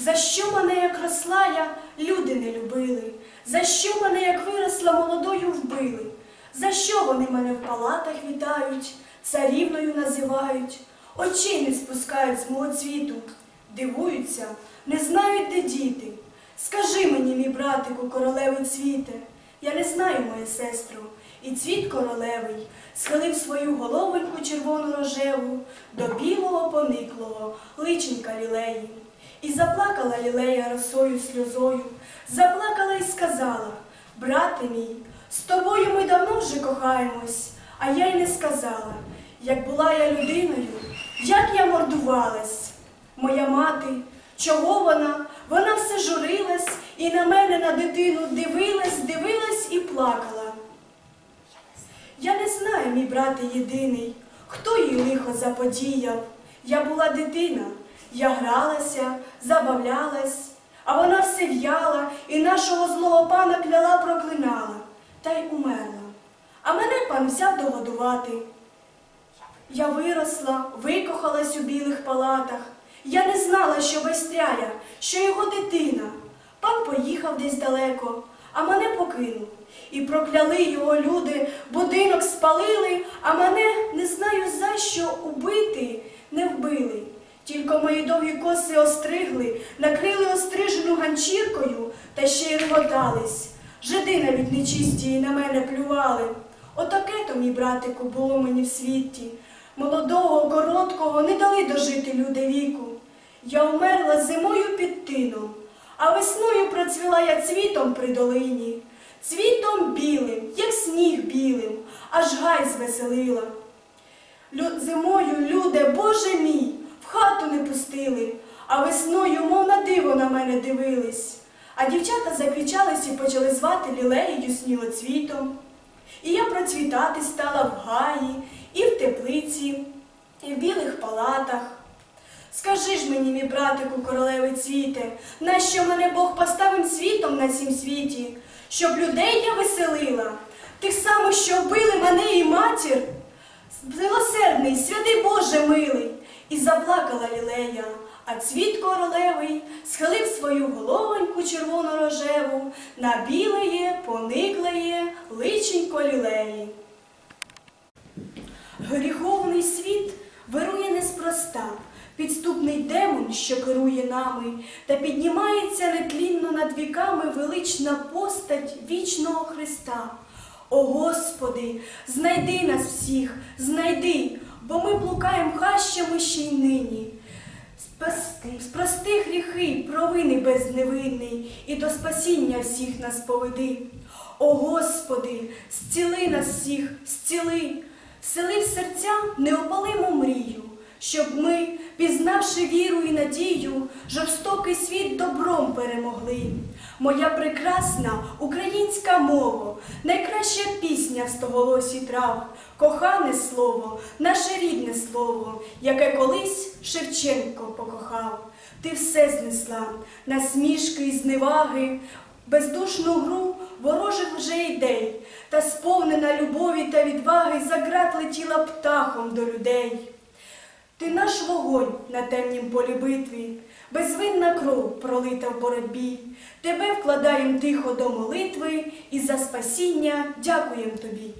За що мене, як росла я, люди не любили? За що мене, як виросла, молодою вбили? За що вони мене в палатах вітають, царівною називають, очей не спускають з мого цвіту, дивуються, не знають, де діти. Скажи мені, мій братику, королеви цвіте, я не знаю, моя сестру, і цвіт королевий схилив свою головоньку червону рожеву до білого пониклого личенька лілеї. І заплакала лілея росою сльозою, заплакала і сказала, брате мій, з тобою ми давно вже кохаємось, а я й не сказала, як була я людиною, як я мордувалась. Моя мати, чого вона? Вона все журилась і на мене, на дитину дивилась, дивилась і плакала. Я не знаю, мій брате єдиний, хто їй лихо заподіяв. Я була дитина, я гралася, забавлялась, а вона все в'яла і нашого злого пана кляла проклинала, та й умерла. А мене пан взяв догодувати. Я виросла, викохалась у білих палатах. Я не знала, що Бестряя, що його дитина. Пан поїхав десь далеко, а мене покинув. І прокляли його люди, будинок спалили, а мене не знаю за що убити не вбили. Тільки мої довгі коси остригли, накрили острижену ганчіркою та ще й реготались. Жиди навіть нечисті і на мене плювали. Отаке то, мій братику, було мені в світі. Молодого, короткого не дали дожити люди віку. Я умерла зимою під тином, а весною процвіла я цвітом при долині, цвітом білим, як сніг білим, аж гай звеселила. Лю- Зимою, люди, Боже мій, в хату не пустили, а весною, мов на диво, на мене дивились. А дівчата закричались і почали звати лілеєю снілоцвітом. І я процвітати стала в гаї, і в теплиці, і в білих палатах. Скажи ж мені, мій братику, королеви цвіте, нащо мене Бог поставив світом на цім світі, щоб людей я веселила, тих самих, що вбили мене і матір. Милосердний, святий Боже милий, і заплакала лілея, а цвіт королевий схилив свою головоньку червоно-рожеву на білеє, пониклеє личенько лілеї. Гріховний світ вирує неспроста, підступний демон, що керує нами, та піднімається нетлінно над віками велична постать вічного Христа. О Господи, знайди нас всіх, знайди, бо ми блукаєм хащами ще й нині. Спрости гріхи, провини безневинний, і до спасіння всіх нас поведи. О Господи, зціли нас всіх, зціли, сели в серця не мрію, щоб ми, пізнавши віру і надію, жорстокий світ добром перемогли. Моя прекрасна українська мова, найкраща пісня в стоголосі трав, кохане слово, наше рідне слово, яке колись Шевченко покохав. Ти все знесла, насмішки і зневаги, бездушну гру ворожих вже ідей, та сповнена любові та відваги за град летіла птахом до людей. Ти наш вогонь на темнім полі битві, безвинна кров пролита в боротьбі. Тебе вкладаєм тихо до молитви і за спасіння дякуєм тобі.